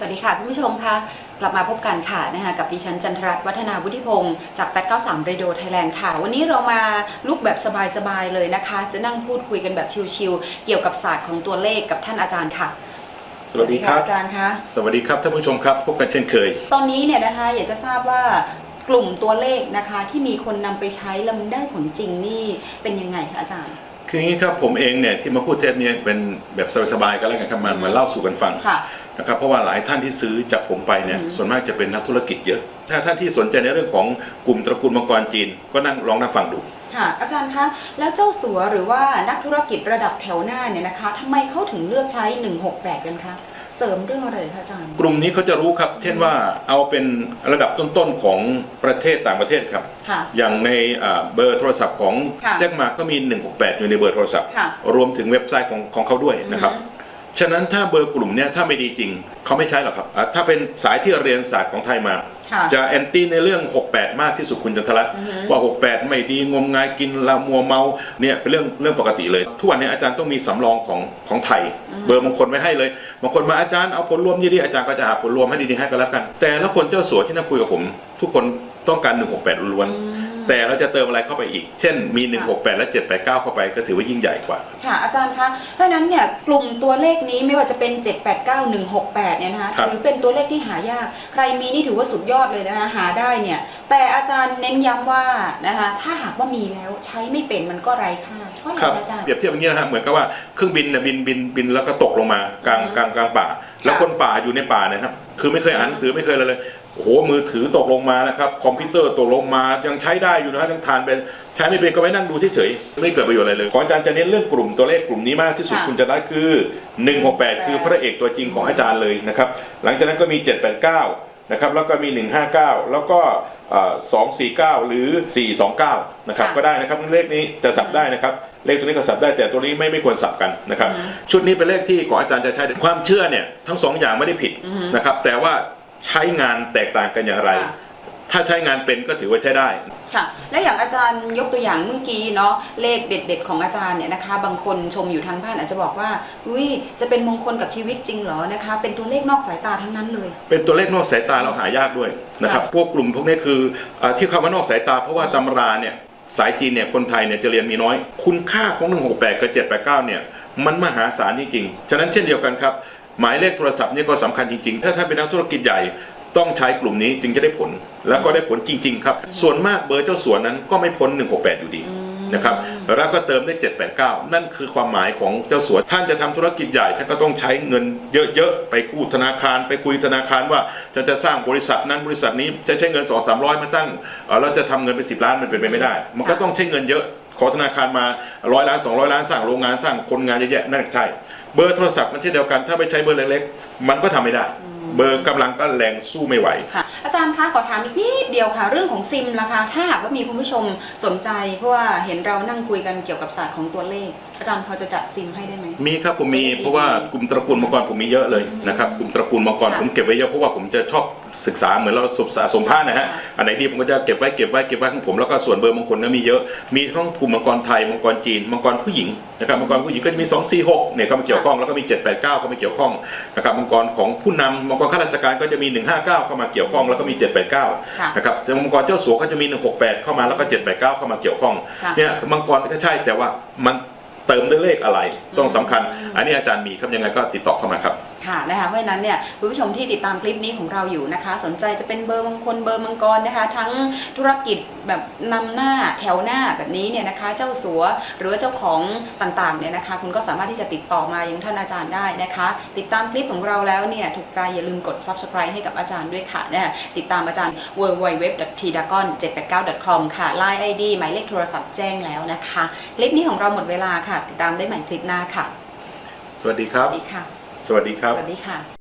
สวัสดีค่ะ คุณผู้ชมคะกลับมาพบกันค่ะนะคะกับดิฉันจันทรัตน์วัฒนาวุฒิพงศ์จากแฟต93เรดิโอไทยแลนด์ค่ะ วันนี้เรามาลุกแบบสบายๆเลยนะคะ จะนั่งพูดคุยกันแบบชิลๆเกี่ยวกับศาสตร์ของตัวเลขกับท่านอาจารย์ค่ะสวัสดีครับอาจารย์คะสวัสดีครับท่านผู้ชมครับพบกันเช่นเคย ตอนนี้เนี่ยนะคะอยากจะทราบว่ากลุ่มตัวเลขนะคะที่มีคนนำไปใช้แล้วมันได้ผลจริงนี่เป็นยังไงคะอาจารย์คืออย่างนี้ครับผมเองเนี่ยที่มาพูดเทปเนี้เป็นแบบสบายๆก็แล้วกันครับมามาเล่าสู่กันฟังค่ะ นะครับเพราะว่าหลายท่านที่ซื้อจากผมไปเนี่ยอืมส่วนมากจะเป็นนักธุรกิจเยอะ ถ้าท่านที่สนใจในเรื่องของกลุ่มตระกูลมังกรจีน ก็นั่งลองนั่งฟังดูค่ะอาจารย์คะแล้วเจ้าสัวหรือว่านักธุรกิจระดับแถวหน้าเนี่ยนะคะทำไมเขาถึงเลือกใช้ 168 กันคะเสริมเรื่องอะไรคะอาจารย์กลุ่มนี้เขาจะรู้ครับ เช่นว่าเอาเป็นระดับต้นๆของประเทศต่างประเทศครับ ค่ะ อย่างในอ่าเบอร์โทรศัพท์ของค่ะแจ็คมาก็มี 168 อยู่ในเบอร์โทรศัพท์ ค่ะรวมถึงเว็บไซต์ของของเขาด้วยนะครับ อือฮึ ฉะนั้นถ้าเบอร์กลุ่มเนี้ยถ้าไม่ดีจริงเขาไม่ใช้หรอกครับอะถ้าเป็นสายที่เรียนศาสตร์ของไทยมา ค่ะ จะแอนตี้ในเรื่อง 68 มากที่สุดคุณจันทรัตน์อือฮึว่า 68 ไม่ดีงมงายกินละมัวเมาเนี่ยเป็นเรื่องเรื่องปกติเลย ทุกวันนี้อาจารย์ต้องมีสำรองของของไทย เบอร์บางคนไม่ให้เลยบางคนมาอาจารย์เอาผลรวมดีๆอาจารย์ก็จะหาผลรวมให้ดีๆให้กันแล้วกัน แต่ละคนเจ้าสัวที่นั่งคุยกับผม ทุกคนต้องการ 168ล้วนอืมๆ แต่เราจะเติมอะไรเข้าไปอีก เช่นมี 168 และ 789 เข้าไปก็ถือว่ายิ่งใหญ่กว่า ค่ะอาจารย์คะ เพราะฉะนั้นเนี่ยกลุ่มตัวเลขนี้ไม่ว่าจะเป็น 789 168 เนี่ยนะคะครับ ถือเป็นตัวเลขที่หายาก ใครมีนี่ถือว่าสุดยอดเลยนะคะหาได้เนี่ย แต่อาจารย์เน้นย้ำว่านะคะถ้าหากว่ามีแล้วใช้ไม่เป็นมันก็ไร้ค่าเพราะอะไรครับคะอาจารย์ เปรียบเทียบอย่างนี้นะครับเหมือนกับว่าเครื่องบินเนี่ยบินบินบินแล้วก็ตกลงมากลางอืมกลางกลางป่า แล้วคนป่าอยู่ในป่าเนะครับ คือไม่เคยอ่านหนังสือไม่เคยอะไรเลยโอ้โหมือถือตกลงมานะครับคอมพิวเตอร์ตกลงมายังใช้ได้อยู่นะฮะยังทานเป็นใช้ไม่เป็นก็ไปนั่งดูเฉยๆไม่เกิดประโยชน์อะไรเลยของอาจารย์จะเน้นเรื่องกลุ่มตัวเลขกลุ่มนี้มากที่สุดค่ะ คุณจะได้คือ 168 คือพระเอกตัวจริงของอาจารย์เลยนะครับหลังจากนั้นก็มี 789นะครับแล้วก็มี 159 แล้วก็เอ่อ249 หรือ 429นะครับค่ะก็ได้นะครับเลขนี้จะสับได้นะครับ เลขตัวนี้ก็สับได้แต่ตัวนี้ไม่ไม่ควรสับกันนะครับอือฮึชุดนี้เป็นเลขที่ของอาจารย์จะใช้ความเชื่อเนี่ยทั้งสองอย่างไม่ได้ผิดอือฮึนะครับแต่ว่าใช้งานแตกต่างกันอย่างไรค่ะถ้าใช้งานเป็นก็ถือว่าใช้ได้ค่ะและอย่างอาจารย์ยกตัวอย่างเมื่อกี้เนาะเลขเด็ด ๆ ของอาจารย์เนี่ยนะคะ บางคนชมอยู่ทางบ้านอาจจะบอกว่าอุ้ยจะเป็นมงคลกับชีวิตจริงเหรอนะคะ เป็นตัวเลขนอกสายตาทั้งนั้นเลย เป็นตัวเลขนอกสายตาเราหายากด้วยนะครับค่ะพวกกลุ่มพวกนี้คืออาที่คำว่านอกสายตาเพราะว่าตำราเนี่ย สายจีนเนี่ยคนไทยเนี่ยจะเรียนมีน้อย คุณค่าของ 168 กับ 789 เนี่ยมันมหาศาลจริงๆ ฉะนั้นเช่นเดียวกันครับ หมายเลขโทรศัพท์เนี่ยก็สำคัญจริงๆ ถ้าท่านเป็นนักธุรกิจใหญ่ต้องใช้กลุ่มนี้จึงจะได้ผล แล้วก็ได้ผลจริง ๆ ครับ ส่วนมากเบอร์เจ้าสัวนั้นก็ไม่พ้น 168 อยู่ดี นะครับแล้วก็เติมได้ 789 นั่นคือความหมายของเจ้าสัวท่านจะทำธุรกิจใหญ่ท่านก็ต้องใช้เงินเยอะๆไปกู้ธนาคาร ไปคุยธนาคารว่าจะจะสร้างบริษัทนั้นบริษัทนี้จะใช้เงิน 2 3 0 0 มาตั้งเราจะทำเงินไป 10 ล้านมันเป็นไปไม่ได้ มันก็ต้องใช้เงินเยอะขอธนาคารมาร้อยล้าน 200 ล้านสร้างโรงงานสร้างคนงานเยอะแยะนั่นใช่เบอร์โทรศัพท์มันเช่นเดียวกันถ้าไปใช้เบอร์เล็กๆ มันก็ทำไม่ได้ เบอร์กำลังก็แรงสู้ไม่ไหว อาจารย์คะขอถามอีกนิดเดียวค่ะ เรื่องของซิมนะคะถ้าหากว่ามีคุณผู้ชมสนใจเพราะว่าเห็นเรานั่งคุยกันเกี่ยวกับศาสตร์ของตัวเลข อาจารย์พอจะจัดซิมให้ได้ไหม มีครับผมมีเพราะว่ากลุ่มตระกูลมังกรผมมีเยอะเลยนะครับกลุ่มตระกูลมังกรผมเก็บไว้เยอะเพราะว่าผมจะชอบ ศึกษาเหมือนเราสะสมผ้านะฮะค่ะอันไหนดีผมก็จะเก็บไว้เก็บไว้เก็บไว้ของผมแล้วก็ส่วนเบอร์บางคนก็มีเยอะมีทั้งกลุ่มมังกรไทยมังกรจีนมังกรผู้หญิงนะครับมังกรผู้หญิงก็จะมี 246เนี่ยเข้ามาเกี่ยวข้องแล้วก็มี 789เข้ามาเกี่ยวข้องนะครับมังกรของผู้นำมังกรข้าราชการก็จะมี 159 เข้ามาเกี่ยวข้องแล้วก็มี 789ค่ะนะครับแต่มังกรเจ้าสัวก็จะมี 168 เข้ามาแล้วก็ 789 เข้ามาเกี่ยวข้องค่ะเนี่ยมังกรก็ใช่แต่ว่ามันเติมด้วยเลขอะไรต้องสำคัญ อันนี้อาจารย์มีครับยังไงก็ติดต่อเข้ามาครับ ค่ะนะคะเพราะฉะนั้นเนี่ยคุณผู้ชมที่ติดตามคลิปนี้ของเราอยู่นะคะ สนใจจะเป็นเบอร์มงคลเบอร์มังกรนะคะ ทั้งธุรกิจแบบนำหน้าแถวหน้าแบบนี้เนี่ยนะคะ เจ้าสัวหรือว่าเจ้าของต่างๆเนี่ยนะคะ คุณก็สามารถที่จะติดต่อมายังท่านอาจารย์ได้นะคะ ติดตามคลิปของเราแล้วเนี่ยถูกใจอย่าลืมกด subscribe ให้กับอาจารย์ด้วยค่ะนะคะติดตามอาจารย์ w w w t d a g o n 7 8 9 com ค่ะ Line ID หมายเลขโทรศัพท์แจ้งแล้วนะคะ คลิปนี้ของเราหมดเวลาค่ะ ติดตามได้ใหม่คลิปหน้าค่ะ สวัสดีครัสบวัสดีค่ะ สวัสดีครับ สวัสดีค่ะ